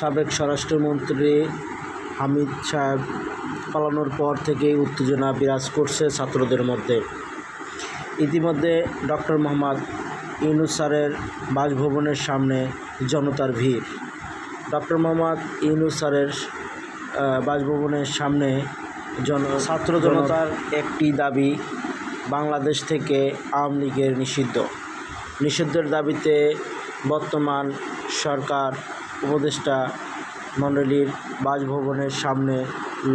সাবেক স্বরাষ্ট্রমন্ত্রী হামিদ সাহেব পালানোর পর থেকেই উত্তেজনা বিরাজ করছে ছাত্রদের মধ্যে। ইতিমধ্যে ডক্টর মোহাম্মদ ইউনুস স্যারের বাসভবনের সামনে জনতার ভিড়। ডক্টর মোহাম্মদ ইউনুস স্যারের বাসভবনের সামনে জন ছাত্র জনতার একটি দাবি বাংলাদেশ থেকে আওয়ামী লীগের নিষিদ্ধ। নিষিদ্ধের দাবিতে বর্তমান সরকার উপদেষ্টা মণ্ডলীর বাসভবনের সামনে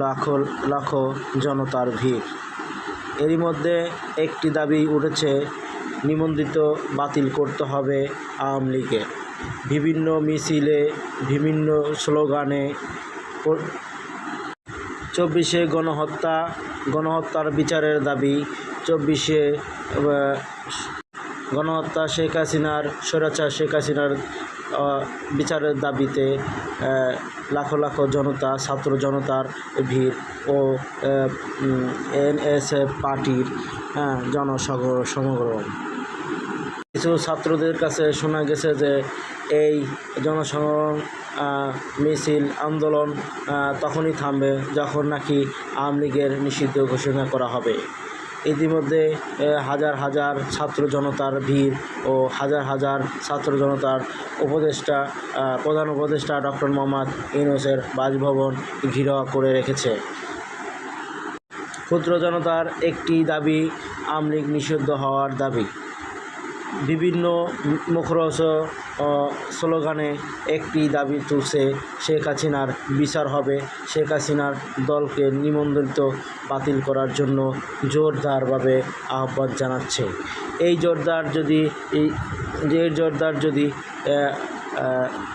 লাখো লাখো জনতার ভিড়। এরই মধ্যে একটি দাবি উঠেছে, নিবন্ধিত বাতিল করতে হবে আওয়ামী লীগে বিভিন্ন মিছিলে, বিভিন্ন স্লোগানে চব্বিশে গণহত্যা, গণহত্যার বিচারের দাবি, চব্বিশে গণহত্যা শেখ হাসিনার, স্বৈরাচার শেখ হাসিনার বিচারের দাবিতে লাখো লাখো জনতা, ছাত্র জনতার ভিড় ও এনএসএফ পার্টির জনসগর সমাগম কিছু ছাত্রদের কাছে শোনা গেছে যে, এই জনসংগ্রাম মিছিল, আন্দোলন তখনই থামবে যখন নাকি আওয়ামী লীগের নিষিদ্ধ ঘোষণা করা হবে। ইতিমধ্যে হাজার হাজার ছাত্র জনতার ভিড় ও হাজার হাজার ছাত্র জনতার উপদেষ্টা প্রধান উপদেষ্টা ডক্টর মোহাম্মদ ইউনুসের বাসভবন ঘিরা করে রেখেছে। ক্ষুদ্র জনতার একটি দাবি, আমলিগ নিষিদ্ধ হওয়ার দাবি। বিভিন্ন মুখরোচ ও স্লোগানে একটি দাবি তুলছে শেখ হাসিনার বিচার হবে। শেখ হাসিনার দলকে নিমন্ত্রিত বাতিল করার জন্য জোরদারভাবে আহ্বান জানাচ্ছে। এই জোরদার যদি এই জোরদার যদি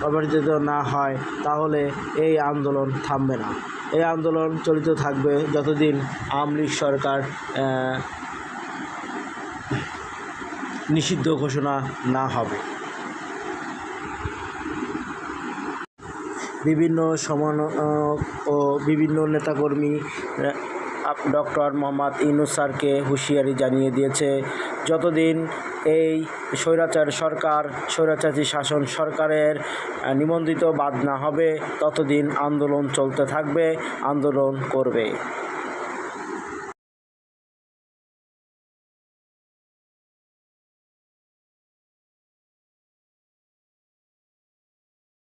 অবর্জিত না হয়, তাহলে এই আন্দোলন থামবে না। এই আন্দোলন চলিত থাকবে যতদিন আওয়ামী সরকার নিষিদ্ধ ঘোষণা না হবে। বিভিন্ন সমানক ও বিভিন্ন নেতাকর্মী ডক্টর মোহাম্মদ ইউনুস স্যারকে হুঁশিয়ারি জানিয়ে দিয়েছে, যতদিন এই স্বৈরাচার সরকার, স্বৈরাচারী শাসন সরকারের নিবন্ধিত বাদ না হবে, ততদিন আন্দোলন চলতে থাকবে, আন্দোলন করবে।